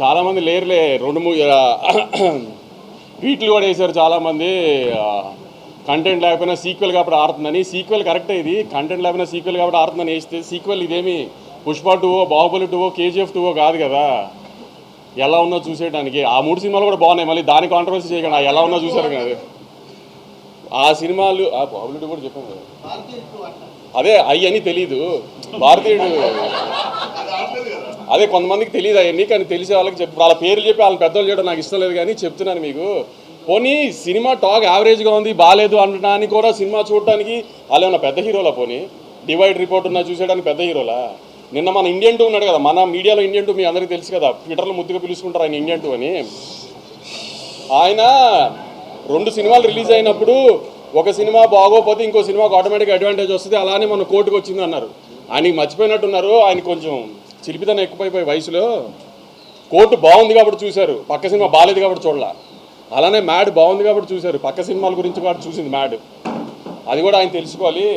చాలామంది లేరులే రెండు మూడు ట్వీట్లు కూడా వేశారు చాలామంది. కంటెంట్ లేకపోయినా సీక్వెల్ కాబట్టి ఆడుతుందని. సీక్వెల్ కరెక్టే ఇది. కంటెంట్ లేకపోయినా సీక్వెల్ కాబట్టి ఆడుతుందని వేస్తే సీక్వెల్ ఇదేమి పుష్ప టూవో బాహుబలి టూవో కేజీఎఫ్ టూవో కాదు కదా. ఎలా ఉన్నా చూసేయడానికి ఆ మూడు సినిమాలు కూడా బాగున్నాయి. మళ్ళీ దాని కాంట్రవర్సీ చేయకుండా. ఎలా ఉన్నా చూసారు కదా. ఆ సినిమాలు ఆ బాహుబలి టూ కూడా చెప్పాను కదా. అదే అయ్యని తెలీదు. భారతీయుడు. అదే కొంతమందికి తెలియదు అవన్నీ కానీ తెలిసే వాళ్ళకి చెప్పి. వాళ్ళ పేర్లు చెప్పి వాళ్ళ పెద్దలు చేయడం నాకు ఇష్టం లేదు కానీ చెప్తున్నాను మీకు. పోనీ సినిమా టాక్ యావరేజ్గా ఉంది బాగాలేదు అనడానికి కూడా సినిమా చూడటానికి వాళ్ళు ఏమన్నా పెద్ద హీరోలా పోనీ? డివైడ్ రిపోర్ట్ ఉన్నా చూసేయడానికి పెద్ద హీరోలా? నిన్న మన ఇండియన్ టూ ఉన్నాడు కదా మన మీడియాలో ఇండియన్ టూ మీ అందరికీ తెలుసు కదా ట్విట్టర్లో ముద్దుగా పిలుచుకుంటారు ఆయన ఇండియన్ టూ అని. ఆయన రెండు సినిమాలు రిలీజ్ అయినప్పుడు ఒక సినిమా బాగోపోతే ఇంకో సినిమాకు ఆటోమేటిక్గా అడ్వాంటేజ్ వస్తుంది అలానే మన కోర్టుకు వచ్చింది అన్నారు ఆయనకి మర్చిపోయినట్టున్నారు ఆయన కొంచెం చిలిపితనం ఎక్కువైపోయి వయసులో కోర్టు బాగుంది కాబట్టి చూశారు. పక్క సినిమా బాగాలేదు కాబట్టి చూడాల. అలానే మ్యాడ్ బాగుంది కాబట్టి చూశారు. పక్క సినిమాల గురించి కూడా చూసింది మ్యాడ్. అది కూడా ఆయన తెలుసుకోవాలి.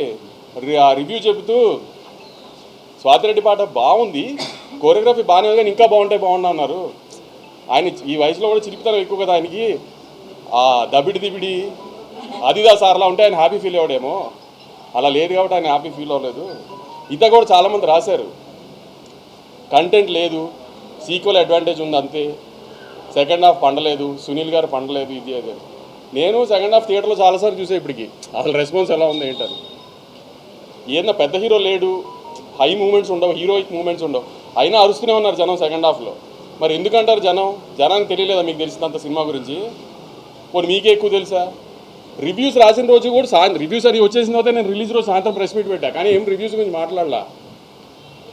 ఆ రివ్యూ చెబుతూ స్వాతిరెడ్డి పాట బాగుంది. కోరియోగ్రఫీ బాగానే ఉంది కానీ ఇంకా బాగుంటే బాగుండు అన్నారు. ఆయన ఈ వయసులో కూడా చిలిపితనం ఎక్కువ కదా ఆయనకి. ఆ దబిడి దిబిడి అదిదా సార్లా ఉంటే ఆయన హ్యాపీ ఫీల్ అవ్వడేమో అలా లేదు కాబట్టి ఆయన హ్యాపీ ఫీల్ అవ్వలేదు. ఇంత కూడా చాలామంది రాశారు. కంటెంట్ లేదు. సీక్వెల్ అడ్వాంటేజ్ ఉంది అంతే. Second half పండలేదు. సునీల్ గారు పండలేదు. ఇది అది. నేను సెకండ్ హాఫ్ థియేటర్లో చాలాసార్లు చూసే ఇప్పటికి. అసలు రెస్పాన్స్ ఎలా ఉంది ఏంటని. ఏదన్నా పెద్ద హీరో లేడు. హై మూమెంట్స్ ఉండవు. హీరోయిక్ మూమెంట్స్ ఉండవు. అయినా అరుస్తూనే ఉన్నారు జనం సెకండ్ హాఫ్లో మరి ఎందుకంటారు జనం? జనానికి తెలియలేదా మీకు తెలిసినంత సినిమా గురించి? పోనీ మీకే ఎక్కువ తెలుసా? రివ్యూస్ రాసిన రోజు కూడా సాయంత్రం రివ్యూస్ అది వచ్చేసిన తర్వాత నేను రిలీజ్ రోజు సాయంత్రం ప్రెస్ మీట్ పెట్టా. కానీ ఏం రివ్యూస్ గురించి మాట్లాడలా.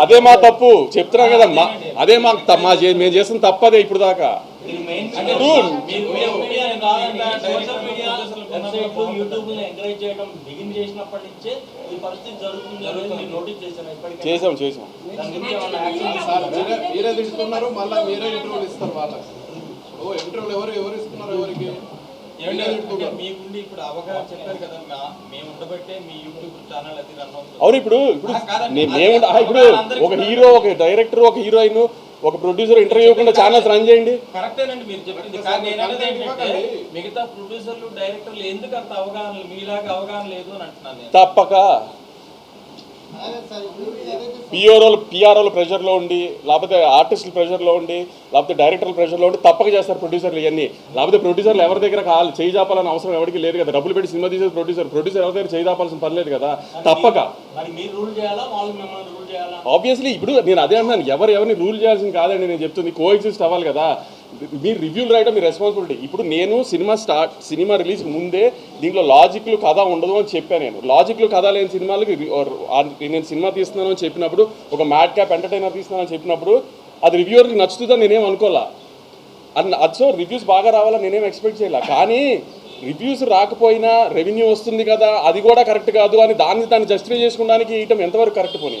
అది మా తప్పు. చెప్తున్నాం కదా మా అదే మాకు మా మేము చేసిన తప్పదే ఇప్పుడు దాకా. మీరు మెయిన్ అంటే మీరు- మీరు- మీరు ఒపీనియన్ కాదంటే సోషల్ మీడియా వెబ్సైట్లు యూట్యూబ్ ఎంకరేజ్ చేయడం బిగిన్ చేసినప్పటి నుంచే ఈ పరిస్థితి జరుగుతుంది అనేది మీరు నోటీస్ చేశాను ఇప్పటికే చేసాం చేసాం దాని గురించి ఏమన్నా యాక్షన్ సార్ తీసుకుంటారా? మీరే మీరే తింటున్నారు మళ్ళీ మీరే ఇంటర్వ్యూలు ఇస్తారు వాళ్ళకి. ఓ ఇంటర్వ్యూలు ఎవరు ఎవరు ఇస్తున్నారు ఎవరికి? అవును ఇప్పుడు ఇప్పుడు మేము ఆ, ఇప్పుడు ఒక హీరో ఒక డైరెక్టర్ ఒక హీరోయిన్ ఒక ప్రొడ్యూసర్ ఇంటర్వ్యూ ఇవ్వకుండా ఛానల్స్ రన్ చేయండి. కరెక్టేనండి మీరు చెప్పింది. కానీ మిగతా ప్రొడ్యూసర్లు డైరెక్టర్లు ఎందుకు అంత అవగాహన మీలాగా అవగాహన లేదు అని అంటున్నాను నేను. తప్పక. పిఆర్ఓల పిఆర్ఓల ప్రెషర్లో ఉండి లేకపోతే ఆర్టిస్టుల ప్రెషర్లో ఉండి లేకపోతే డైరెక్టర్ల ప్రెషర్లో ఉండి తప్పక చేస్తారు ప్రొడ్యూసర్లు ఇవన్నీ లేకపోతే ప్రొడ్యూసర్లు ఎవరి దగ్గర కాలు చేయి చాపాలని అవసరం ఎవరికి లేదు కదా. డబ్బులు పెట్టి సినిమా తీసేది ప్రొడ్యూసర్ ప్రొడ్యూసర్ ఎవరి దగ్గర చేయి చాపాల్సిన పని లేదు కదా. తప్పక. ఆబ్వియస్లీ ఇప్పుడు నేను అదే అంటున్నాను. ఎవరు ఎవరిని రూల్ చేయాల్సింది కాదండి. నేను చెప్తుంది కో ఎగ్జిస్ట్ అవ్వాలి కదా. మీరు రివ్యూలు రాయడం మీ రెస్పాన్సిబిలిటీ ఇప్పుడు నేను సినిమా స్టార్ట్ సినిమా రిలీజ్ ముందే దీంట్లో లాజిక్లు కథ ఉండదు అని చెప్పాను నేను. లాజిక్లు కథ లేని సినిమాలకి నేను సినిమా తీస్తున్నాను అని చెప్పినప్పుడు ఒక మ్యాడ్ క్యాప్ ఎంటర్టైనర్ తీస్తున్నానని చెప్పినప్పుడు అది రివ్యూవర్కి నచ్చుతుందని నేనేం అనుకోలే. అండ్ అది సో రివ్యూస్ బాగా రావాలని నేనేం ఎక్స్పెక్ట్ చేయాల. కానీ రివ్యూస్ రాకపోయినా రెవెన్యూ వస్తుంది కదా అది కూడా కరెక్ట్ కాదు అని దాన్ని దాన్ని జస్టిఫై చేసుకోవడానికి ఇయటం ఎంతవరకు కరెక్ట్ పోనీ?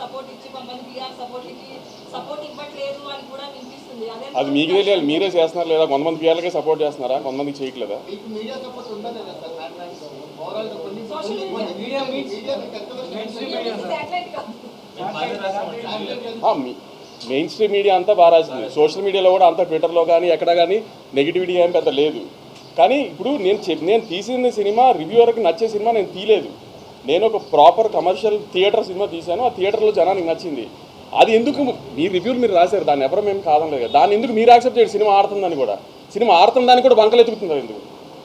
సపోర్ట్ ఇచ్చి కొంతమంది పిఆర్ సపోర్ట్ ఇచ్చి సపోర్ట్ ఇవ్వట్లేదు అని కూడా వినిపిస్తుంది. అదే అది మీకు తెలియాలి మీరే చేస్తున్నారు లేదా? కొంతమంది పిల్లలకే సపోర్ట్ చేస్తున్నారా? కొంతమంది చేయట్లేదా? మెయిన్ స్ట్రీమ్ మీడియా అంతా బాగా రాసింది. సోషల్ మీడియాలో కూడా అంతా ట్విట్టర్లో కానీ ఎక్కడ కానీ నెగిటివిటీ ఏం పెద్ద లేదు. కానీ ఇప్పుడు నేను చెప్ నేను తీసిన సినిమా రివ్యూవర్కి నచ్చే సినిమా నేను తీయలేదు. నేను ఒక ప్రాపర్ కమర్షియల్ థియేటర్ సినిమా తీశాను. ఆ థియేటర్లో జనానికి నచ్చింది. అది ఎందుకు మీ రివ్యూలు మీరు రాశారు. దాన్ని ఎవరు మేము కాదనలేదు కదా. దాన్ని ఎందుకు మీరు యాక్సెప్ట్ చేయండి సినిమా ఆడుతుందని కూడా. సినిమా ఆడుతుందని కూడా బంకలు ఎత్తుకుతున్నారు ఎందుకు?